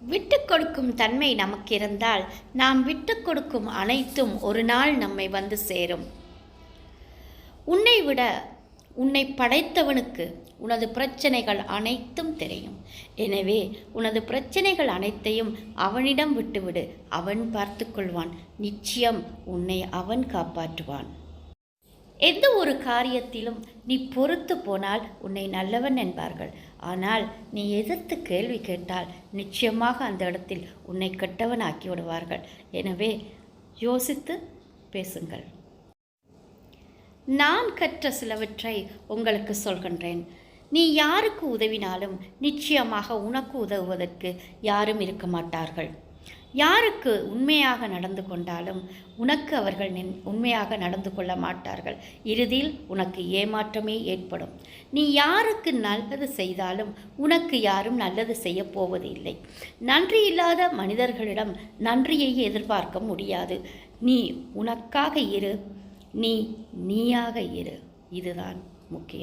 விட்டு கொடுக்கும் தன்மை நமக்கு இருந்தால் நாம் விட்டு கொடுக்கும் அனைத்தும் ஒரு நாள் நம்மை வந்து சேரும். உன்னை விட உன்னை படைத்தவனுக்கு உனது பிரச்சனைகள் அனைத்தும் தெரியும். எனவே உனது பிரச்சனைகள் அனைத்தையும் அவனிடம் விட்டுவிடு. அவன் பார்த்துக்கொள்வான் நிச்சயம் உன்னை அவன் காப்பாற்றுவான். எந்த ஒரு காரியத்திலும் நீ பொறுத்து போனால் உன்னை நல்லவன் என்பார்கள். ஆனால் நீ எதிர்த்து கேள்வி கேட்டால் நிச்சயமாக அந்த இடத்தில் உன்னை கெட்டவன் ஆக்கி விடுவார்கள். எனவே யோசித்து பேசுங்கள். நான் கற்ற சிலவற்றை உங்களுக்கு சொல்கின்றேன். நீ யாருக்கு உதவினாலும் நிச்சயமாக உனக்கு உதவுவதற்கு யாரும் இருக்க மாட்டார்கள். யாருக்கு உண்மையாக நடந்து கொண்டாலும் உனக்கு அவர்கள் நின் உண்மையாக நடந்து கொள்ள மாட்டார்கள். இறுதியில் உனக்கு ஏமாற்றமே ஏற்படும். நீ யாருக்கு நல்லது செய்தாலும் உனக்கு யாரும் நல்லது செய்ய போவதில்லை. நன்றி இல்லாத மனிதர்களிடம் நன்றியை எதிர்பார்க்க முடியாது. நீ உனக்காக இரு நீ நீயாக இரு. இதுதான் முக்கியம்.